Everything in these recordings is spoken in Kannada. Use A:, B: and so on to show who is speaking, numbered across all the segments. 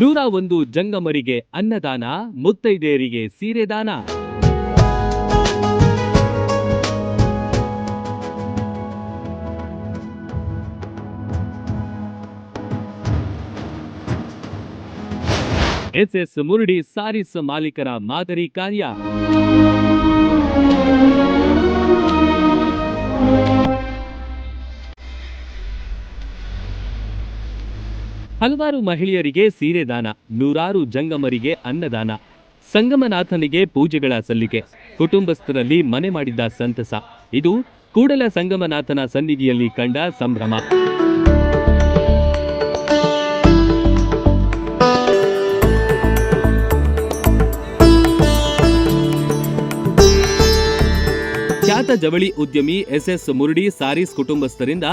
A: ನೂರ ಒಂದು ಜಂಗಮರಿಗೆ ಅನ್ನದಾನ ಮುತ್ತೈದೆಯರಿಗೆ ಸೀರೆದಾನ. ಎಸ್ಎಸ್ ಮುರುಡಿ ಸಾರೀಸ್ ಮಾಲೀಕರ ಮಾದರಿ ಕಾರ್ಯ. ಹಲವಾರು ಮಹಿಳೆಯರಿಗೆ ಸೀರೆ ದಾನ, ನೂರಾರು ಜಂಗಮರಿಗೆ ಅನ್ನದಾನ, ಸಂಗಮನಾಥನಿಗೆ ಪೂಜೆಗಳ ಸಲ್ಲಿಕೆ, ಕುಟುಂಬಸ್ಥರಲ್ಲಿ ಮನೆ ಮಾಡಿದ್ದ ಸಂತಸ. ಇದು ಕೂಡಲ ಸಂಗಮನಾಥನ ಸನ್ನಿಧಿಯಲ್ಲಿ ಕಂಡ ಸಂಭ್ರಮ. ಜವಳಿ ಉದ್ಯಮಿ ಎಸ್ ಎಸ್ ಮುರುಡಿ ಸಾರೀಸ್ ಕುಟುಂಬಸ್ಥರಿಂದ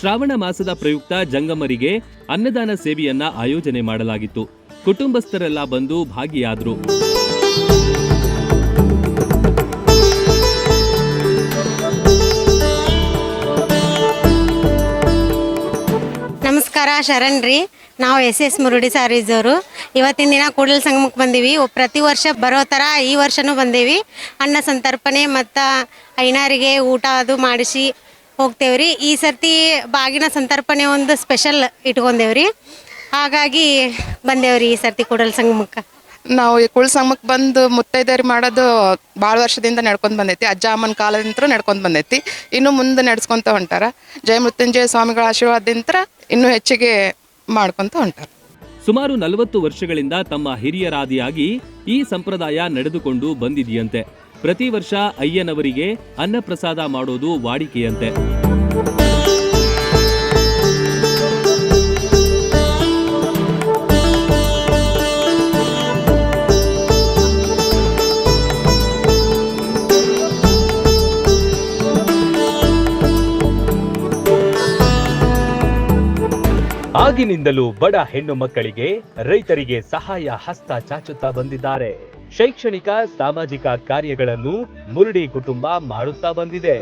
A: ಶ್ರಾವಣ ಮಾಸದ ಪ್ರಯುಕ್ತ ಜಂಗಮರಿಗೆ ಅನ್ನದಾನ ಸೇವೆಯನ್ನ ಆಯೋಜನೆ ಮಾಡಲಾಗಿತ್ತು. ಕುಟುಂಬಸ್ಥರೆಲ್ಲ ಬಂದು ಭಾಗಿಯಾದರು.
B: ನಮಸ್ಕಾರ ಶರಣ್ ರೀ. ನಾವು ಎಸ್ ಎಸ್ ಮುರುಡಿ ಸಾರೀಸ್ ಅವರು ಇವತ್ತಿನ ದಿನ ಕೂಡಲ ಸಂಗಮಕ್ಕೆ ಬಂದೀವಿ. ಪ್ರತಿ ವರ್ಷ ಬರೋ ಥರ ಈ ವರ್ಷನೂ ಬಂದೀವಿ. ಅನ್ನ ಸಂತರ್ಪಣೆ ಮತ್ತು ಐನಾರಿಗೆ ಊಟ ಅದು ಮಾಡಿಸಿ ಹೋಗ್ತೇವ್ರಿ. ಈ ಸರ್ತಿ ಬಾಗಿನ ಸಂತರ್ಪಣೆ ಒಂದು ಸ್ಪೆಷಲ್ ಇಟ್ಕೊಂಡೇವ್ರಿ. ಹಾಗಾಗಿ ಬಂದೇವ್ರಿ ಈ ಸರ್ತಿ ಕೂಡಲ ಸಂಗಮಕ್ಕೆ.
C: ನಾವು ಈ ಕುಳಸಂಗಮಕ್ಕೆ ಬಂದು ಮುತ್ತೈದೇರಿ ಮಾಡೋದು ಭಾಳ ವರ್ಷದಿಂದ ನಡ್ಕೊಂಡು ಬಂದೈತಿ. ಅಜ್ಜ ಅಮ್ಮನ ಕಾಲದಿಂತ್ರ ನಡ್ಕೊಂಡು ಬಂದೈತಿ. ಇನ್ನು ಮುಂದೆ ನಡೆಸ್ಕೊಂತ ಹೊಂಟಾರ. ಜಯ ಮೃತ್ಯುಂಜಯ ಸ್ವಾಮಿಗಳ ಆಶೀರ್ವಾದದಿಂದ ಇನ್ನೂ ಹೆಚ್ಚಿಗೆ ಮಾಡ್ಕೊಂತ ಹೊಂಟಾರ.
A: ಸುಮಾರು ನಲವತ್ತು ವರ್ಷಗಳಿಂದ ತಮ್ಮ ಹಿರಿಯರಾದಿಯಾಗಿ ಈ ಸಂಪ್ರದಾಯ ನಡೆದುಕೊಂಡು ಬಂದಿದೆಯಂತೆ. ಪ್ರತಿ ವರ್ಷ ಅಯ್ಯನವರಿಗೆ ಅನ್ನಪ್ರಸಾದ ಮಾಡೋದು ವಾಡಿಕೆಯಂತೆ. ಆಗಿನಿಂದಲೂ ಬಡ ಹೆಣ್ಣು ಮಕ್ಕಳಿಗೆ ರೈತರಿಗೆ ಸಹಾಯ ಹಸ್ತ ಚಾಚುತ್ತಾ ಬಂದಿದ್ದಾರೆ. ಶೈಕ್ಷಣಿಕ ಸಾಮಾಜಿಕ ಕಾರ್ಯಗಳನ್ನು ಮುರುಡಿ ಕುಟುಂಬ ಮಾಡುತ್ತಾ ಬಂದಿದೆ.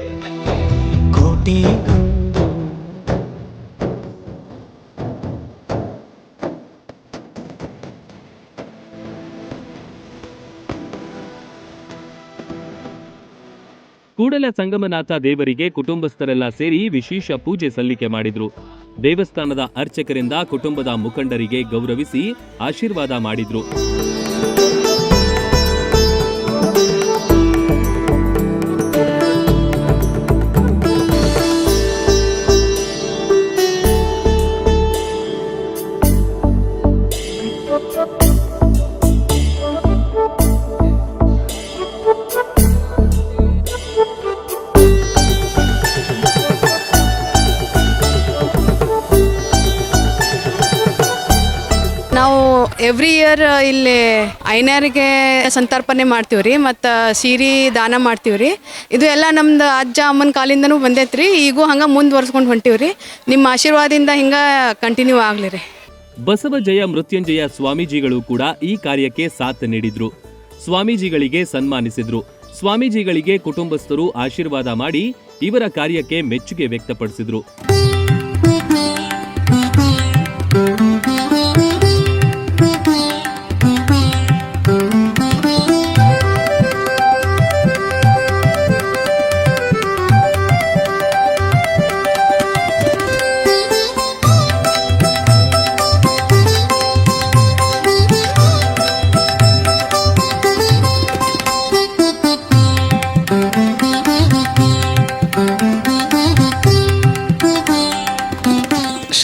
A: ಕೂಡಲ ಸಂಗಮನಾಥ ದೇವರಿಗೆ ಕುಟುಂಬಸ್ಥರೆಲ್ಲ ಸೇರಿ ವಿಶೇಷ ಪೂಜೆ ಸಲ್ಲಿಕೆ ಮಾಡಿದ್ರು. ದೇವಸ್ಥಾನದ ಅರ್ಚಕರಿಂದ ಕುಟುಂಬದ ಮುಖಂಡರಿಗೆ ಗೌರವಿಸಿ ಆಶೀರ್ವಾದ ಮಾಡಿದ್ರು.
D: ಎವ್ರಿ ಇಯರ್ ಇಲ್ಲಿ ಐನಾರಿಗೆ ಸಂತರ್ಪಣೆ ಮಾಡ್ತೀವಿ ರೀ ಮತ್ತು ಸೀರೆ ದಾನ ಮಾಡ್ತೀವಿ ರೀ ಇದು ಎಲ್ಲ ನಮ್ದು ಅಜ್ಜ, ಅಮ್ಮನ ಕಾಲಿಂದನೂ ಬಂದೈತೆ ರೀ ಈಗೂ ಹಂಗೆ ಮುಂದುವರ್ಸ್ಕೊಂಡು ಹೊಂಟೀವಿ ರೀ ನಿಮ್ಮ ಆಶೀರ್ವಾದದಿಂದ ಹಿಂಗೆ ಕಂಟಿನ್ಯೂ ಆಗಲಿ ರೀ.
A: ಬಸವಜಯ ಮೃತ್ಯುಂಜಯ ಸ್ವಾಮೀಜಿಗಳು ಕೂಡ ಈ ಕಾರ್ಯಕ್ಕೆ ಸಾಥ್ ನೀಡಿದ್ರು. ಸ್ವಾಮೀಜಿಗಳಿಗೆ ಸನ್ಮಾನಿಸಿದ್ರು. ಸ್ವಾಮೀಜಿಗಳಿಗೆ ಕುಟುಂಬಸ್ಥರು ಆಶೀರ್ವಾದ ಮಾಡಿ ಇವರ ಕಾರ್ಯಕ್ಕೆ ಮೆಚ್ಚುಗೆ ವ್ಯಕ್ತಪಡಿಸಿದ್ರು.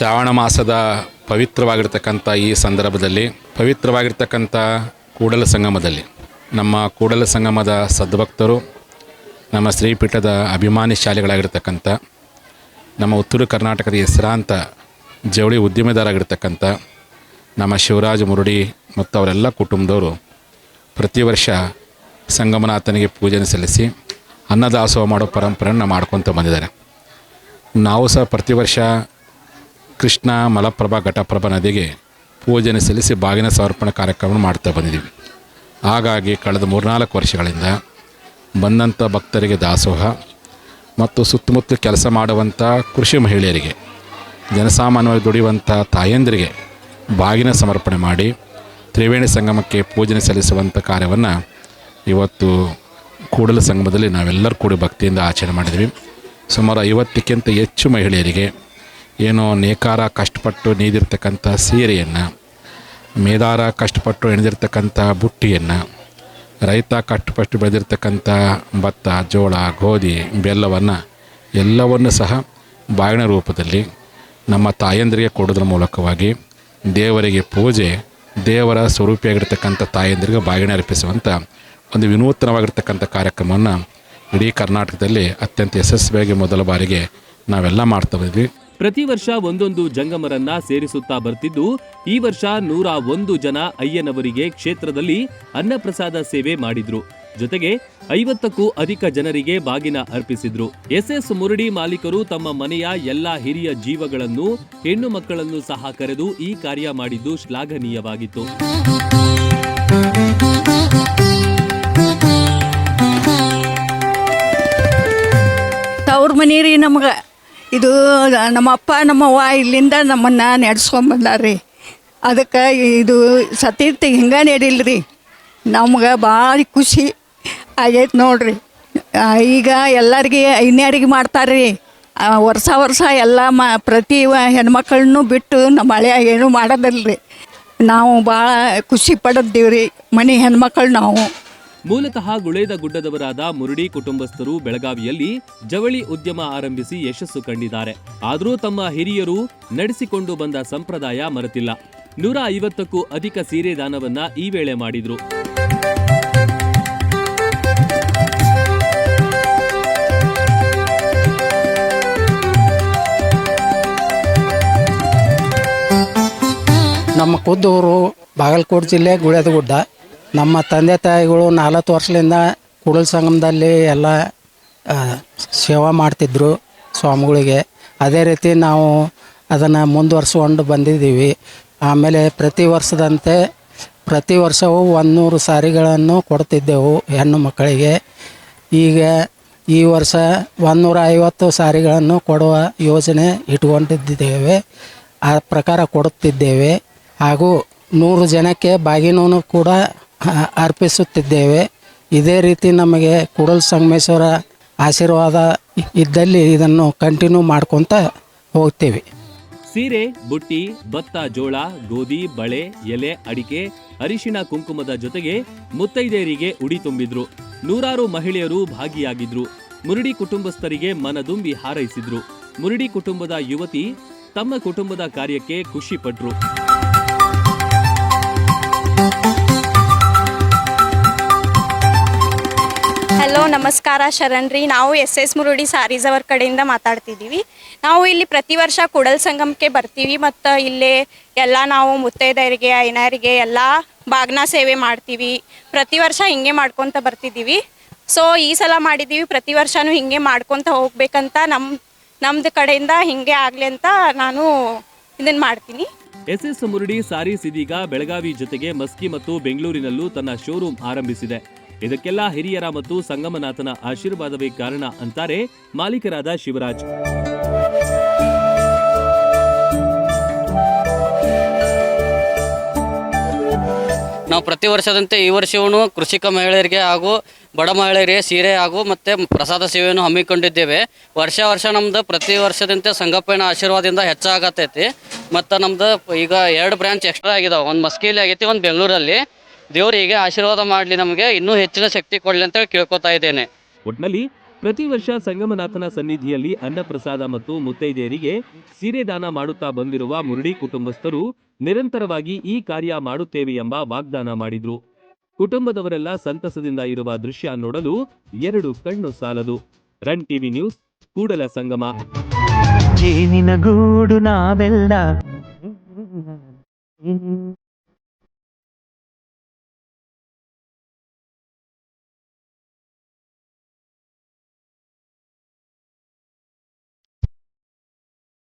E: ಶ್ರಾವಣ ಮಾಸದ ಪವಿತ್ರವಾಗಿರ್ತಕ್ಕಂಥ ಈ ಸಂದರ್ಭದಲ್ಲಿ, ಪವಿತ್ರವಾಗಿರ್ತಕ್ಕಂಥ ಕೂಡಲ ಸಂಗಮದಲ್ಲಿ, ನಮ್ಮ ಕೂಡಲ ಸಂಗಮದ ಸದ್ಭಕ್ತರು, ನಮ್ಮ ಶ್ರೀಪೀಠದ ಅಭಿಮಾನಿ ಶಾಲೆಗಳಾಗಿರ್ತಕ್ಕಂಥ, ನಮ್ಮ ಉತ್ತರ ಕರ್ನಾಟಕದ ಹೆಸರಾಂತ ಜವಳಿ ಉದ್ಯಮದಾರಾಗಿರ್ತಕ್ಕಂಥ, ನಮ್ಮ ಶಿವರಾಜ ಮುರುಡಿ ಮತ್ತು ಅವರೆಲ್ಲ ಕುಟುಂಬದವರು ಪ್ರತಿ ವರ್ಷ ಸಂಗಮನಾಥನಿಗೆ ಪೂಜೆ ಸಲ್ಲಿಸಿ ಅನ್ನದಾಸೋಹ ಮಾಡೋ ಪರಂಪರೆಯನ್ನು ಮಾಡ್ಕೊತ ಬಂದಿದ್ದಾರೆ. ನಾವು ಸಹ ಪ್ರತಿ ವರ್ಷ ಕೃಷ್ಣ ಮಲಪ್ರಭಾ ಘಟಪ್ರಭಾ ನದಿಗೆ ಪೂಜನೆ ಸಲ್ಲಿಸಿ ಬಾಗಿನ ಸಮರ್ಪಣೆ ಕಾರ್ಯಕ್ರಮ ಮಾಡ್ತಾ ಬಂದಿದ್ದೀವಿ ಹಾಗಾಗಿ ಕಳೆದ ಮೂರ್ನಾಲ್ಕು ವರ್ಷಗಳಿಂದ ಬಂದಂಥ ಭಕ್ತರಿಗೆ ದಾಸೋಹ ಮತ್ತು ಸುತ್ತಮುತ್ತ ಕೆಲಸ ಮಾಡುವಂಥ ಕೃಷಿ ಮಹಿಳೆಯರಿಗೆ, ಜನಸಾಮಾನ್ಯವಾಗಿ ದುಡಿಯುವಂಥ ತಾಯಂದಿರಿಗೆ ಬಾಗಿನ ಸಮರ್ಪಣೆ ಮಾಡಿ ತ್ರಿವೇಣಿ ಸಂಗಮಕ್ಕೆ ಪೂಜನೆ ಸಲ್ಲಿಸುವಂಥ ಕಾರ್ಯವನ್ನು ಇವತ್ತು ಕೂಡಲ ಸಂಗಮದಲ್ಲಿ ನಾವೆಲ್ಲರೂ ಕೂಡಿ ಭಕ್ತಿಯಿಂದ ಆಚರಣೆ ಮಾಡಿದ್ವಿ. ಸುಮಾರು ಐವತ್ತಕ್ಕಿಂತ ಹೆಚ್ಚು ಮಹಿಳೆಯರಿಗೆ ಏನೋ ನೇಕಾರ ಕಷ್ಟಪಟ್ಟು ನೇದಿರ್ತಕ್ಕಂಥ ಸೀರೆಯನ್ನು, ಮೇದಾರ ಕಷ್ಟಪಟ್ಟು ಹೆಣೆದಿರ್ತಕ್ಕಂಥ ಬುಟ್ಟಿಯನ್ನು, ರೈತ ಕಷ್ಟಪಟ್ಟು ಬೆಳೆದಿರ್ತಕ್ಕಂಥ ಭತ್ತ, ಜೋಳ, ಗೋಧಿ, ಬೆಲ್ಲವನ್ನು ಎಲ್ಲವನ್ನು ಸಹ ಬಾಗಿನ ರೂಪದಲ್ಲಿ ನಮ್ಮ ತಾಯಂದಿರಿಗೆ ಕೊಡೋದ್ರ ಮೂಲಕವಾಗಿ ದೇವರಿಗೆ ಪೂಜೆ, ದೇವರ ಸ್ವರೂಪಿಯಾಗಿರ್ತಕ್ಕಂಥ ತಾಯಂದಿರಿಗೆ ಬಾಗಿನ ಅರ್ಪಿಸುವಂಥ ಒಂದು ವಿನೂತನವಾಗಿರ್ತಕ್ಕಂಥ ಕಾರ್ಯಕ್ರಮವನ್ನು ಇಡೀ ಕರ್ನಾಟಕದಲ್ಲಿ ಅತ್ಯಂತ ಯಶಸ್ವಿಯಾಗಿ ಮೊದಲ ಬಾರಿಗೆ ನಾವೆಲ್ಲ ಮಾಡ್ತಾ ಬಂದ್ವಿ.
A: ಪ್ರತಿ ವರ್ಷ ಒಂದೊಂದು ಜಂಗಮರನ್ನ ಸೇರಿಸುತ್ತಾ ಬರ್ತಿದ್ದು, ಈ ವರ್ಷ ನೂರ ಒಂದು ಜನ ಅಯ್ಯನವರಿಗೆ ಕ್ಷೇತ್ರದಲ್ಲಿ ಅನ್ನಪ್ರಸಾದ ಸೇವೆ ಮಾಡಿದ್ರು. ಜೊತೆಗೆ ಐವತ್ತಕ್ಕೂ ಅಧಿಕ ಜನರಿಗೆ ಬಾಗಿನ ಅರ್ಪಿಸಿದ್ರು. ಎಸ್ಎಸ್ ಮುರಡಿ ಮಾಲೀಕರು ತಮ್ಮ ಮನೆಯ ಎಲ್ಲಾ ಹಿರಿಯ ಜೀವಗಳನ್ನು, ಹೆಣ್ಣು ಮಕ್ಕಳನ್ನು ಸಹ ಕರೆದು ಈ ಕಾರ್ಯ ಮಾಡಿದ್ದು ಶ್ಲಾಘನೀಯವಾಗಿತ್ತು.
F: ತವ್ರ ಮನೆ ರೀ ನಮ್ಗೆ. ಇದು ನಮ್ಮ ಅಪ್ಪ ನಮ್ಮವ್ವ ಇಲ್ಲಿಂದ ನಮ್ಮನ್ನು ನಡೆಸ್ಕೊಂಬಂದಾರ್ರಿ ಅದಕ್ಕೆ ಇದು ಸತೀರ್ಥ ಹಿಂಗೆ ನಡಿಲ್ರಿ? ನಮ್ಗೆ ಭಾಳ ಖುಷಿ ಆಗೈತೆ ನೋಡ್ರಿ. ಈಗ ಎಲ್ಲರಿಗೆ ಐನ್ಯಾರಿಗೆ ಮಾಡ್ತಾರೆ ರೀ ವರ್ಷ ವರ್ಷ ಎಲ್ಲ ಮ, ಪ್ರತಿ ಹೆಣ್ಮಕ್ಳನ್ನೂ ಬಿಟ್ಟು ನಮ್ಮ ಹಳೆ ಏನು ಮಾಡೋದಿಲ್ರಿ. ನಾವು ಭಾಳ ಖುಷಿ ಪಡದ್ದೀವಿ ರೀ ಮನೆ ಹೆಣ್ಮಕ್ಳು ನಾವು.
A: ಮೂಲತಃ ಗುಳೇದ ಗುಡ್ಡದವರಾದ ಮುರುಡಿ ಕುಟುಂಬಸ್ಥರು ಬೆಳಗಾವಿಯಲ್ಲಿ ಜವಳಿ ಉದ್ಯಮ ಆರಂಭಿಸಿ ಯಶಸ್ಸು ಕಂಡಿದ್ದಾರೆ. ಆದರೂ ತಮ್ಮ ಹಿರಿಯರು ನಡೆಸಿಕೊಂಡು ಬಂದ ಸಂಪ್ರದಾಯ ಮರೆತಿಲ್ಲ. ನೂರ ಐವತ್ತಕ್ಕೂ ಅಧಿಕ ಸೀರೆ ದಾನವನ್ನ ಈ ವೇಳೆ ಮಾಡಿದ್ರು.
G: ನಮ್ಮ ಖುದ್ದೂರು ಬಾಗಲಕೋಟೆ ಜಿಲ್ಲೆ ಗುಡ್ಡ. ನಮ್ಮ ತಂದೆ ತಾಯಿಗಳು ನಾಲ್ಕು ವರ್ಷದಿಂದ ಕೂಡಲ ಸಂಗಮದಲ್ಲಿ ಎಲ್ಲ ಸೇವಾ ಮಾಡ್ತಿದ್ರು ಸ್ವಾಮಿಗಳಿಗೆ. ಅದೇ ರೀತಿ ನಾವು ಅದನ್ನು ಮುಂದುವರ್ಸ್ಕೊಂಡು ಬಂದಿದ್ದೀವಿ. ಆಮೇಲೆ ಪ್ರತಿ ವರ್ಷದಂತೆ ಪ್ರತಿ ವರ್ಷವೂ ಒಂದುನೂರು ಸಾರಿಗಳನ್ನು ಕೊಡ್ತಿದ್ದೆವು ಹೆಣ್ಣು ಮಕ್ಕಳಿಗೆ. ಈಗ ಈ ವರ್ಷ ಒಂದೂರ ಐವತ್ತು ಸಾರಿಗಳನ್ನು ಕೊಡುವ ಯೋಜನೆ ಇಟ್ಕೊಂಡಿದ್ದೇವೆ. ಆ ಪ್ರಕಾರ ಕೊಡುತ್ತಿದ್ದೇವೆ. ಹಾಗೂ ನೂರು ಜನಕ್ಕೆ ಬಾಗಿನೂ ಕೂಡ ಅರ್ಪಿಸುತ್ತಿದ್ದೇವೆ. ಇದೇ ರೀತಿ ನಮಗೆ ಕೂಡಲ ಸಂಗಮೇಶ್ವರ ಆಶೀರ್ವಾದ ಇದ್ದಲ್ಲಿ ಇದನ್ನು ಕಂಟಿನ್ಯೂ ಮಾಡ್ಕೊತ ಹೋಗ್ತೀವಿ.
A: ಸೀರೆ, ಬುಟ್ಟಿ, ಭತ್ತ, ಜೋಳ, ಗೋಧಿ, ಬಳೆ, ಎಲೆ, ಅಡಿಕೆ, ಅರಿಶಿಣ ಕುಂಕುಮದ ಜೊತೆಗೆ ಮುತ್ತೈದೆಯರಿಗೆ ಉಡಿ ತುಂಬಿದ್ರು. ನೂರಾರು ಮಹಿಳೆಯರು ಭಾಗಿಯಾಗಿದ್ರು. ಮುರುಡಿ ಕುಟುಂಬಸ್ಥರಿಗೆ ಮನದುಂಬಿ ಹಾರೈಸಿದ್ರು. ಮುರುಡಿ ಕುಟುಂಬದ ಯುವತಿ ತಮ್ಮ ಕುಟುಂಬದ ಕಾರ್ಯಕ್ಕೆ ಖುಷಿ ಪಟ್ರು.
H: ಹಲೋ, ನಮಸ್ಕಾರ ಶರಣ್ ರೀ. ನಾವು ಎಸ್ ಎಸ್ ಮುರುಡಿ ಸಾರೀಸ್ ಅವ್ರ ಕಡೆಯಿಂದ ಮಾತಾಡ್ತಿದ್ದೀವಿ. ನಾವು ಇಲ್ಲಿ ಪ್ರತಿ ವರ್ಷ ಕುಡಲ್ ಸಂಗಮಕ್ಕೆ ಬರ್ತೀವಿ ಮತ್ತು ಇಲ್ಲಿ ಎಲ್ಲ ನಾವು ಮುತ್ತೈದೆಯರಿಗೆ, ಐನಾರಿಗೆ ಎಲ್ಲ ಬಾಗ್ನ ಸೇವೆ ಮಾಡ್ತೀವಿ. ಪ್ರತಿ ವರ್ಷ ಹಿಂಗೆ ಮಾಡ್ಕೊತ ಬರ್ತಿದ್ದೀವಿ. ಸೊ ಈ ಸಲ ಮಾಡಿದ್ದೀವಿ, ಪ್ರತಿ ವರ್ಷನೂ ಹಿಂಗೆ ಮಾಡ್ಕೊತ ಹೋಗ್ಬೇಕಂತ ನಮ್ಮ ನಮ್ದು ಕಡೆಯಿಂದ ಹಿಂಗೆ ಆಗಲಿ ಅಂತ ನಾನು ಇದನ್ನು ಮಾಡ್ತೀನಿ.
A: ಎಸ್ ಎಸ್ ಮುರುಡಿ ಸಾರೀಸ್ ಇದೀಗ ಬೆಳಗಾವಿ ಜೊತೆಗೆ ಮಸ್ಕಿ ಮತ್ತು ಬೆಂಗಳೂರಿನಲ್ಲೂ ತನ್ನ ಶೋರೂಮ್ ಆರಂಭಿಸಿದೆ. ಇದಕ್ಕೆಲ್ಲ ಹಿರಿಯರ ಮತ್ತು ಸಂಗಮನಾಥನ ಆಶೀರ್ವಾದವೇ ಕಾರಣ ಅಂತಾರೆ ಮಾಲೀಕರಾದ ಶಿವರಾಜ್.
I: ನಾವು ಪ್ರತಿ ವರ್ಷದಂತೆ ಈ ವರ್ಷವೂ ಕೃಷಿಕ ಮಹಿಳೆಯರಿಗೆ ಹಾಗೂ ಬಡ ಮಹಿಳೆಯರಿಗೆ ಸೀರೆ ಹಾಗೂ ಮತ್ತು ಪ್ರಸಾದ ಸೇವೆಯನ್ನು ಹಮ್ಮಿಕೊಂಡಿದ್ದೇವೆ. ವರ್ಷ ವರ್ಷ ನಮ್ದು ಪ್ರತಿ ವರ್ಷದಂತೆ ಸಂಗಪ್ಪನ ಆಶೀರ್ವಾದದಿಂದ ಹೆಚ್ಚಾಗತೈತಿ. ಮತ್ತು ನಮ್ದು ಈಗ ಎರಡು ಬ್ರ್ಯಾಂಚ್ ಎಕ್ಸ್ಟ್ರಾ ಆಗಿದಾವೆ. ಒಂದು ಮಸ್ಕಿಲಿ ಆಗೈತಿ, ಒಂದು ಬೆಂಗಳೂರಲ್ಲಿ. ದೇವ್ರು ಹೀಗೆ ಆಶೀರ್ವಾದ ಮಾಡಲಿ ನಮಗೆ ಇನ್ನೂ ಹೆಚ್ಚಿನ ಶಕ್ತಿ ಕೊಡಲಿ ಅಂತ ಕೇಳ್ಕೊತಾ ಇದ್ದೇನೆ.
A: ಒಟ್ನಲ್ಲಿ ಪ್ರತಿ ವರ್ಷ ಸಂಗಮನಾಥನ ಸನ್ನಿಧಿಯಲ್ಲಿ ಅನ್ನಪ್ರಸಾದ ಮತ್ತು ಮುತ್ತೈದೆಯರಿಗೆ ಸೀರೆ ದಾನ ಮಾಡುತ್ತಾ ಬಂದಿರುವ ಮುರುಡಿ ಕುಟುಂಬಸ್ಥರು ನಿರಂತರವಾಗಿ ಈ ಕಾರ್ಯ ಮಾಡುತ್ತೇವೆ ಎಂಬ ವಾಗ್ದಾನ ಮಾಡಿದ್ರು. ಕುಟುಂಬದವರೆಲ್ಲ ಸಂತಸದಿಂದ ಇರುವ ದೃಶ್ಯ ನೋಡಲು ಎರಡು ಕಣ್ಣು ಸಾಲದು. Run TV news Kudala Sangama.
J: ಜೇನಿನ ಗೂಡು ನಾವೆಲ್ಲ?